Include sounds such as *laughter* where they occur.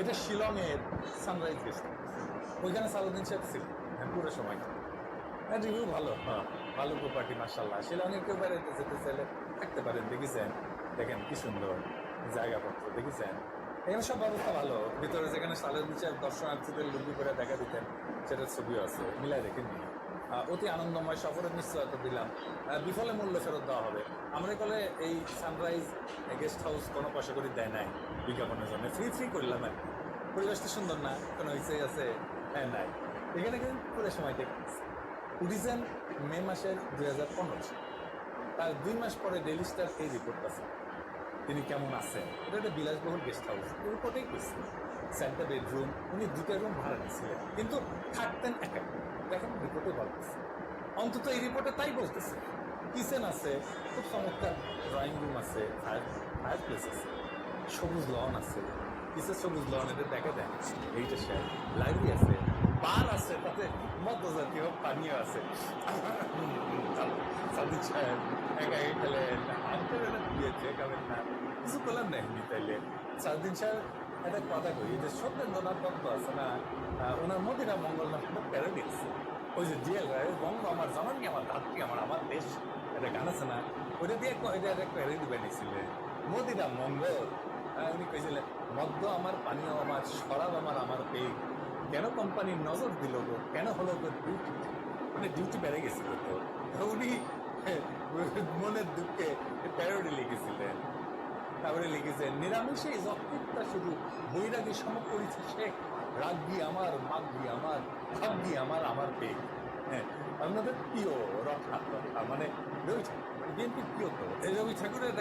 এটা শিলংয়ের sunrise guest ওইখানে সালাউদ্দিন সাহেব ছিল হ্যাঁ পুরো সময়। হ্যাঁ রিভিউ ভালো হ্যাঁ ভালো প্রপার্টি মার্শাল্লাহ শিলংয়ে কেউ বেড়াতে যেতে চাইলে থাকতে পারেন দেখেছেন? দেখেন কি সুন্দর জায়গাপত্র দেখেছেন? এখানে সব ব্যবস্থা ভালো। ভিতরে যেখানে সালাউদ্দিন সাহেব দর্শনার্থীদের লুঙ্গি করে দেখা দিতেন সেটার ছবিও আছে। মিলাই দেখেন। নি আহ, অতি আনন্দময় সফরের নিশ্চয়তা দিলাম। বিফলে মূল্য ফেরত দেওয়া হবে। আমরা কলে এই সানরাইজ গেস্ট হাউস কোনো পয়সা করে দেয় নাই বিজ্ঞাপনের জন্য। ফ্রি ফ্রি করলাম আর পরিবেশটা সুন্দর না, কোনো ইচ্ছে আছে হ্যাঁ নাই। এখানে কিন্তু পুরো সময় দেখতেছি উঠিছেন মে মাসের দুই হাজার পনেরো তার দুই মাস পরে ডেলি স্টার এই রিপোর্ট আছে। তিনি কেমন আছেন? এটা একটা বিলাসবহুল গেস্ট হাউস। রিপোর্টেই করছে। চারটা বেডরুম উনি দুটা রুম ভাড়া নিয়েছিলেন। কিন্তু থাকতেন একা। দেখেন রিপোর্টে বলতেছে। অন্তত এই রিপোর্টে তাই বলতেছে। কিচেন আছে, খুব চমৎকার ড্রয়িং রুম আছে ফায়ার ফায়ার প্লেস আছে, সবুজ লন আছে। কিসের সবুজ লন এদের দেখা দেয় এইটা সে লাইব্রেরি আছে বার আছে, তাতে মদ্যজাতীয় পানীয় আছে। সাহেব একা একা খেলেন আমাদের একটা দিয়েছে খাবেন না। কিছু করলাম না এমনি তাইলে। সাদিন সাহেব, একটা কথা কই যে সত্যেন্দ্রনাথ দত্ত আছে না ওনার মদিনা মঙ্গল নাম একটা প্যারোডি আছে। ওই যে ডিএল রায় বঙ্গ আমার জননী আমার ধাত্রী আমার আমার দেশ? একটা গান আছে না? ওইটা দিয়ে একটা একটা প্যারোডি বানিয়েছিলেন মোদিরা মঙ্গল আহ, উনি কইছিলেন মদ্য আমার পানীয় আমার শরাব আমার আমার পেগ কেন কোম্পানির নজর দিল গো? কেন হলো গো ডিউটি মানে ডিউটি বেড়ে গেছিল তো উনি *laughs* মনের দুঃখে তারপরে লিখেছেন নিরামিষে যতটা শুধু বৈরাগী সমপরিচিত শেখ রাগি আমার, মাগি আমার ভাগ্যি আমার আমার পেট। হ্যাঁ আপনাদের প্রিয় রক্ষা মানে রবি ঠাকুর বিএনপির প্রিয় তো রবি ঠাকুরের